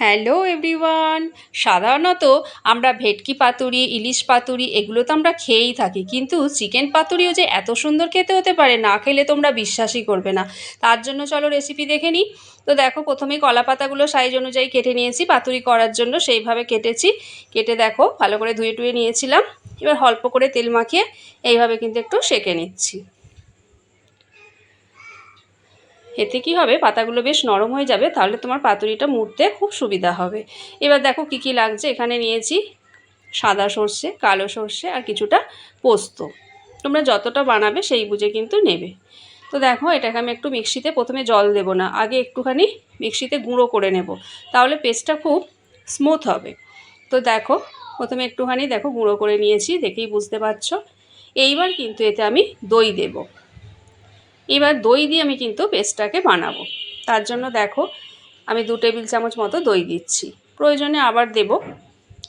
Hello everyone. সাধারণত আমরা ভেটকি পাতুরি, ইলিশ পাতুরি এগুলো তো আমরা খেয়েই থাকি। কিন্তু চিকেন পাতুরিও যে এত সুন্দর খেতে হতে পারে, না খেলে তোমরা বিশ্বাসই করবে না। তার জন্য চলো রেসিপি দেখে নিই। তো দেখো, প্রথমেই কলা পাতাগুলো সাইজ অনুযায়ী কেটে নিয়েছি। পাতুরি করার জন্য সেইভাবে কেটেছি। কেটে দেখো, ভালো করে ধুয়ে টুয়ে নিয়েছিলাম। এবার অল্প করে তেল মাখিয়ে এইভাবে কিন্তু একটু সেঁকে নিচ্ছি। এতে কি হবে? পাতাগুলো বেশ নরম হয়ে যাবে, তাহলে তোমার পাতুরিটা মুড়তে খুব সুবিধা হবে। এবার দেখো কি কি লাগছে, এখানে নিয়েছি সাদা সর্ষে, কালো সর্ষে আর কিছুটা পোস্ত। তোমরা যতটা বানাবে সেই বুঝে কিন্তু নেবে। তো দেখো, এটাকে আমি একটু মিক্সিতে প্রথমে জল দেব না, আগে একটুখানি মিক্সিতে গুঁড়ো করে নেব, তাহলে পেস্টটা খুব স্মুথ হবে। তো দেখো, প্রথমে একটুখানি দেখো গুঁড়ো করে নিয়েছি, দেখেই বুঝতে পারছ। এইবার কিন্তু এতে আমি দই দেবো। এবার দই দিয়ে আমি কিন্তু পেস্টটাকে বানাবো। তার জন্য দেখো, আমি দু টেবিল চামচ মতো দই দিচ্ছি। প্রয়োজনে আবার দেব,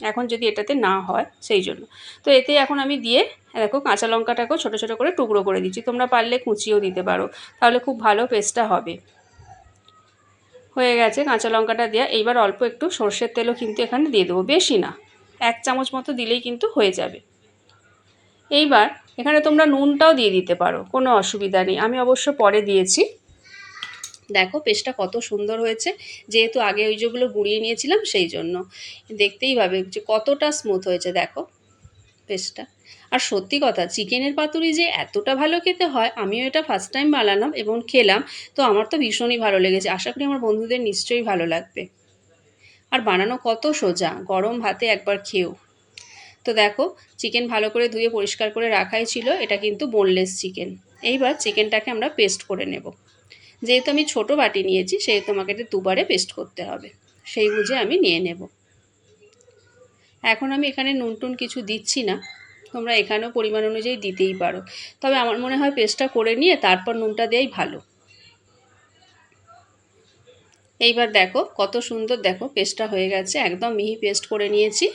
এখন যদি এটাতে না হয় সেই জন্য। তো এতে এখন আমি দিয়ে, দেখো কাঁচা লঙ্কাটাকেও ছোটো ছোটো করে টুকরো করে দিচ্ছি। তোমরা পারলে কুচিও দিতে পারো, তাহলে খুব ভালো পেস্টটা হবে। হয়ে গেছে কাঁচা লঙ্কাটা দেওয়া এইবার অল্প একটু সর্ষের তেলও কিন্তু এখানে দিয়ে দেবো, বেশি না। এক চামচ মতো দিলেই কিন্তু হয়ে যাবে। এইবার এখানে তোমরা নুনটাও দিয়ে দিতে পারো, কোনো অসুবিধা নেই। আমি অবশ্য পরে দিয়েছি। দেখো পেস্টটা কত সুন্দর হয়েছে, যেহেতু আগে ওই যেগুলো গুঁড়িয়ে নিয়েছিলাম সেই জন্য। দেখতেই ভাবে যে কতটা স্মুথ হয়েছে, দেখো পেস্টটা। আর সত্যি কথা, চিকেনের পাতুরি যে এতটা ভালো খেতে হয়, আমিও এটা ফার্স্ট টাইম বানালাম এবং খেলাম, তো আমার তো ভীষণই ভালো লেগেছে। আশা করি আমার বন্ধুদের নিশ্চয়ই ভালো লাগবে। আর বানানো কত সোজা, গরম ভাতে একবার খেয়েও। তো দেখো চিকেন ভালো করে ধুয়ে পরিষ্কার করে রাখাই ছিল, এটা কিন্তু বোনলেস চিকেন এইবার চিকেনটাকে আমরা পেস্ট করে নেব। যেহেতু আমি ছোট বাটি নিয়েছি, সেহেতু আমাকে এটা দুবারে পেস্ট করতে হবে। সেই বুঝে আমি নিয়ে নেব। এখন আমি এখানে নুন টুন কিছু দিচ্ছি না। তোমরা এখানেও পরিমাণ অনুযায়ী দিতেই পারো। তবে আমার মনে হয় পেস্টটা করে নিয়ে তারপর নুনটা দেওয়াই ভালো। এইবার দেখো, কত সুন্দর দেখো পেস্টটা হয়ে গেছে। একদম মিহি পেস্ট করে নিয়েছি।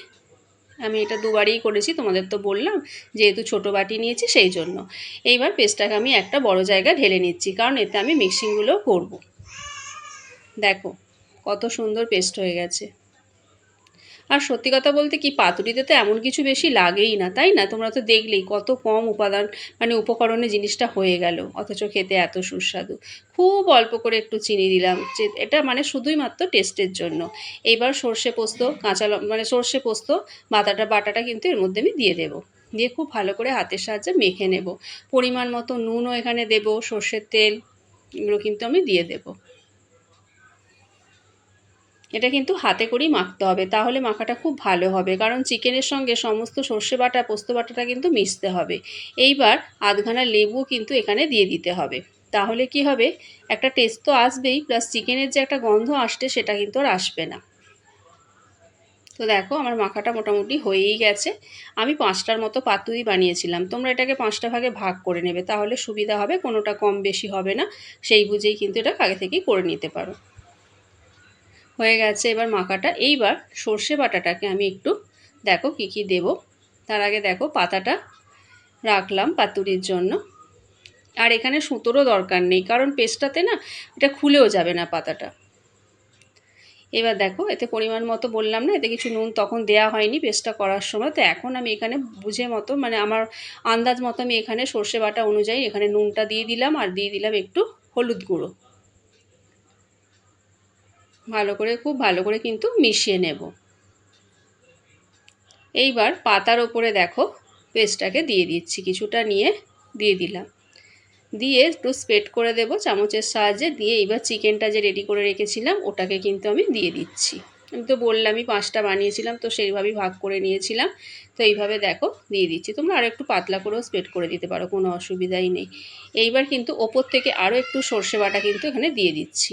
আমি এটা দুবারই করেছি, তোমাদের তো বললাম, যেহেতু ছোটো বাটি নিয়েছি সেই জন্য। এইবার পেস্টটাকে আমি একটা বড় জায়গা ঢেলে নিচ্ছি, কারণ এতে আমি মিক্সিংগুলো করব। দেখো, কত সুন্দর পেস্ট হয়ে গেছে। আর সত্যি কথা বলতে কি, পাতুরিতে তো এমন কিছু বেশি লাগেই না, তাই না? তোমরা তো দেখলেই কত কম উপাদান মানে উপকরণে জিনিসটা হয়ে গেল, অথচ খেতে এত সুস্বাদু। খুব অল্প করে একটু চিনি দিলাম, যে এটা মানে শুধুই মাত্র টেস্টের জন্য। এইবার সর্ষে পোস্ত, কাঁচা মানে সর্ষে পোস্ত বাটাটা বাটাটা কিন্তু এর মধ্যে আমি দিয়ে দেবো। দিয়ে খুব ভালো করে হাতের সাহায্যে মেখে নেব। পরিমাণ মতো নুনও এখানে দেবো, সর্ষের তেল, এগুলো কিন্তু আমি দিয়ে দেবো। এটা কিন্তু হাতে করেই মাখতে হবে। তাহলে মাখাটা খুব ভালো হবে। কারণ চিকেনের সঙ্গে সমস্ত সর্ষে বাটা, পোস্ত বাটাটা কিন্তু মিশতে হবে। এইবার আধখানা লেবু কিন্তু এখানে দিয়ে দিতে হবে। তাহলে কি হবে? একটা টেস্ট তো আসবেই প্লাস চিকেনের যে একটা গন্ধ আসছে সেটা কিন্তু আর আসবে না। তো দেখো, আমার মাখাটা মোটামুটি হয়েই গেছে। আমি পাঁচটার মতো পাতুরি বানিয়েছিলাম। তোমরা এটাকে পাঁচটা ভাগে ভাগ করে নেবে। তাহলে সুবিধা হবে, কোনোটা কম বেশি হবে না। সেই বুঝেই কিন্তু এটা আগে থেকেই করে নিতে পারো। হয়ে গেছে। এবার মাখাটা, এইবার সর্ষে বাটাটাকে আমি একটু দেখো কি কি দেব। তার আগে দেখো পাতাটা রাখলাম পাতুরির জন্য। আর এখানে সুতোরও দরকার নেই, কারণ পেস্টটাতে না এটা খুলেও যাবে না পাতাটা। এবার দেখো, এতে পরিমাণ মতো বললাম না, এতে কিছু নুন তখন দেয়া হয়নি পেস্টটা করার সময়। তো এখন আমি এখানে বুঝে মতো মানে আমার আন্দাজ মতো আমি এখানে সর্ষে বাটা অনুযায়ী এখানে নুনটা দিয়ে দিলাম, আর দিয়ে দিলাম একটু হলুদ গুঁড়ো। ভালো করে, খুব ভালো করে কিন্তু মিশিয়ে নেব। এইবার পাতার ওপরে দেখো, পেস্টটাকে দিয়ে দিচ্ছি, কিছুটা নিয়ে দিয়ে দিলাম। দিয়ে একটু স্প্রেড করে দেব চামচের সাহায্যে, দিয়ে এইবার চিকেনটা যে রেডি করে রেখেছিলাম, ওটাকে কিন্তু আমি দিয়ে দিচ্ছি। আমি তো বললামই পাঁচটা বানিয়েছিলাম, তো সেইভাবেই ভাগ করে নিয়েছিলাম। তো এইভাবে দেখো, দিয়ে দিচ্ছি। তোমরা আরও একটু পাতলা করেও স্প্রেড করে দিতে পারো, কোনো অসুবিধাই নেই। এইবার কিন্তু ওপর থেকে আরও একটু সর্ষে বাটা কিন্তু এখানে দিয়ে দিচ্ছি।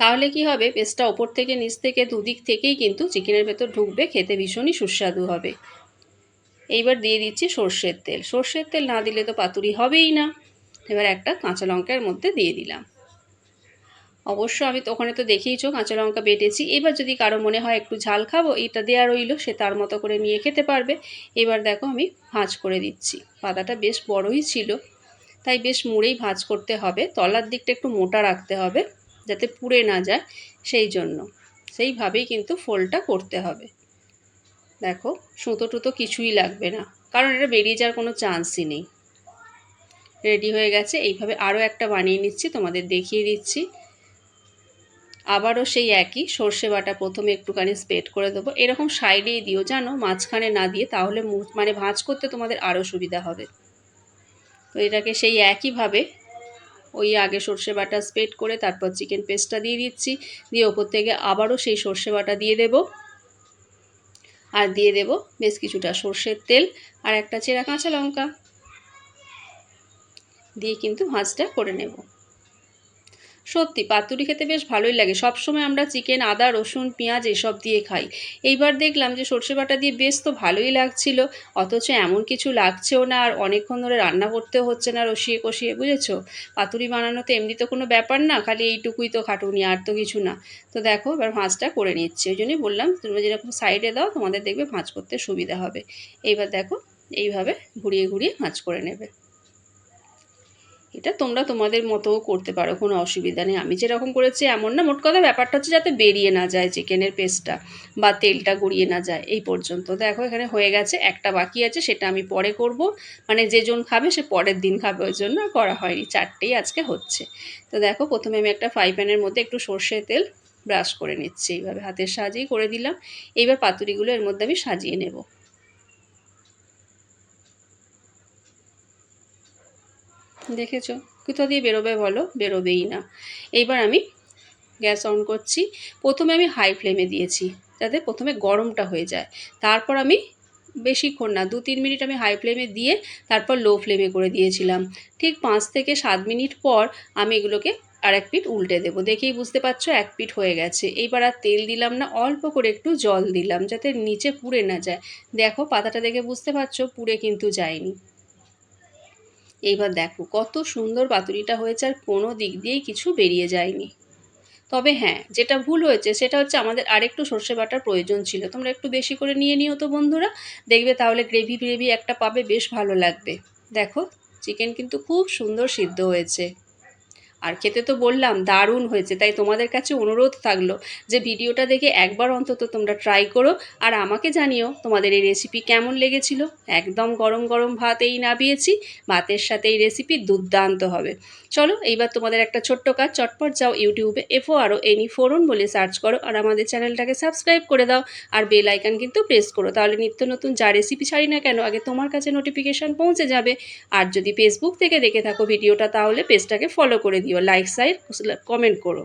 তাহলে কি হবে? পেস্টটা ওপর থেকে, নিচ থেকে, দুদিক থেকেই কিন্তু চিকেনের ভেতর ঢুকবে, খেতে ভীষণই সুস্বাদু হবে। এইবার দিয়ে দিচ্ছি সর্ষের তেল। সর্ষের তেল না দিলে তো পাতুরি হবেই না। এবার একটা কাঁচা লঙ্কার মধ্যে দিয়ে দিলাম। অবশ্য আমি তো ওখানে তো দেখেইছো কাঁচা লঙ্কা বেটেছি। এবার যদি কারও মনে হয় একটু ঝাল খাব এটা দেওয়া রইল, সে তার মতো করে নিয়ে খেতে পারবে। এবার দেখো আমি ভাঁজ করে দিচ্ছি। পাতাটা বেশ বড়ই ছিল, তাই বেশ মুড়েই ভাঁজ করতে হবে। তলার দিকটা একটু মোটা রাখতে হবে। যাতে পুড়ে না যায়, সেই জন্য। সেইভাবেই কিন্তু ফোলটা করতে হবে। দেখো, সুতো টুতো কিছুই লাগবে না। কারণ এটা বেরিয়ে যাওয়ার কোনো চান্সই নেই। রেডি হয়ে গেছে। এইভাবে আরও একটা বানিয়ে নিচ্ছি, তোমাদের দেখিয়ে দিচ্ছি। আবারও সেই একই, সর্ষে বাটা প্রথমে একটুখানি স্প্রেড করে দেবো। এরকম সাইডেই দিও, জানো? মাঝখানে না দিয়ে তাহলে মানে ভাঁজ করতে তোমাদের আরও সুবিধা হবে। তো এটাকে সেই একইভাবে ওই আগে সর্ষে বাটা স্প্রেড করে তারপর চিকেন পেস্টটা দিয়ে দিচ্ছি। দিয়ে ওপর থেকে আবারও সেই সর্ষে বাটা দিয়ে দেব। আর দিয়ে দেব বেশ কিছুটা সর্ষের তেল আর একটা চেরা কাঁচা লঙ্কা। দিয়ে কিন্তু ভাঁজটা করে নেব। সত্যি, পাতুরি খেতে বেশ ভালোই লাগে। সবসময় আমরা চিকেন, আদা, রসুন, পেঁয়াজ এসব দিয়ে খাই। এইবার দেখলাম যে সর্ষে বাটা দিয়ে বেশ তো ভালোই লাগছিল, অথচ এমন কিছু লাগছেও না আর অনেকক্ষণ ধরে রান্না করতেও হচ্ছে না রসিয়ে কষিয়ে, বুঝেছ? পাতুরি বানানো তো এমনি তো কোনো ব্যাপার না, খালি এইটুকুই তো খাটুনি আর তো কিছু না। তো দেখো, এবার ভাঁজটা করে নিচ্ছি। ওই জন্যই বললাম, তোমরা যেরকম সাইডে দাও, তোমাদের দেখবে ভাঁজ করতে সুবিধা হবে। এইবার দেখো, এইভাবে ঘুরিয়ে ঘুরিয়ে ভাঁজ করে নেবে। এটা তোমরা তোমাদের মতোও করতে পারো, কোনো অসুবিধা নেই। আমি যেরকম করেছি এমন না, মোট কথা ব্যাপারটা হচ্ছে যাতে বেরিয়ে না যায় চিকেনের পেস্টটা বা তেলটা গড়িয়ে না যায়, এই পর্যন্ত। দেখো এখানে হয়ে গেছে, একটা বাকি আছে, সেটা আমি পরে করব। মানে যেজন খাবে, সে পরের দিন খাবে, ওই জন্য করা হয়নি, চারটেই আজকে হচ্ছে। তো দেখো, প্রথমে আমি একটা ফ্রাই প্যানের মধ্যে একটু সর্ষের তেল ব্রাশ করে নিচ্ছি, এইভাবে হাতের সাহায্যেই করে দিলাম। এইবার পাতুরিগুলো এর মধ্যে আমি সাজিয়ে নেব। দেখেছ? কোথা দিয়ে বেরোবে বলো? বেরোবেই না। এইবার আমি গ্যাস অন করছি। প্রথমে আমি হাই ফ্লেমে দিয়েছি, যাতে প্রথমে গরমটা হয়ে যায়। তারপর আমি বেশিক্ষণ না দু তিন মিনিট আমি হাই ফ্লেমে দিয়ে তারপর লো ফ্লেমে করে দিয়েছিলাম। ঠিক পাঁচ থেকে সাত মিনিট পর আমি এগুলোকে আর এক পিঠ উল্টে দেবো। দেখেই বুঝতে পারছ, এক পিঠ হয়ে গেছে। এইবার আর তেল দিলাম না, অল্প করে একটু জল দিলাম, যাতে নিচে পুড়ে না যায়। দেখো, পাতাটা দেখে বুঝতে পারছ, পুড়ে কিন্তু যায়নি। এইবার দেখো, কত সুন্দর পাতুরিটা হয়েছে আর কোনো দিক দিয়েই কিছু বেরিয়ে যায়নি। তবে হ্যাঁ যেটা ভুল হয়েছে সেটা হচ্ছে আমাদের আরেকটু সর্ষে বাটার প্রয়োজন ছিল। তোমরা একটু বেশি করে নিয়ে নিও তো বন্ধুরা, দেখবে তাহলে গ্রেভি গ্রেভি একটা পাবে, বেশ ভালো লাগবে। দেখো চিকেন কিন্তু খুব সুন্দর সিদ্ধ হয়েছে। আর খেতে তো বললাম, দারুণ হয়েছে। তাই তোমাদের কাছে অনুরোধ থাকল যে ভিডিওটা দেখে একবার অন্তত তোমরা ট্রাই করো আর আমাকে জানিও তোমাদের এই রেসিপি কেমন লেগেছিল। একদম গরম গরম ভাত এই নাবিয়েছি, ভাতের সাথে এই রেসিপি দুর্দান্ত হবে। চলো, এইবার তোমাদের একটা ছোট্ট কাজ, চটপট যাও ইউটিউবে এফও আরও এনি ফোরন বলে সার্চ করো আর আমাদের চ্যানেলটাকে সাবস্ক্রাইব করে দাও আর বেল আইকন কিন্তু প্রেস করো। তাহলে নিত্য নতুন যা রেসিপি ছাড়ি না কেন, আগে তোমার কাছে নোটিফিকেশান পৌঁছে যাবে। আর যদি ফেসবুক থেকে দেখে থাকো ভিডিওটা, তাহলে পেজটাকে ফলো করে দিও লাইক সাইড কমেন্ট করো।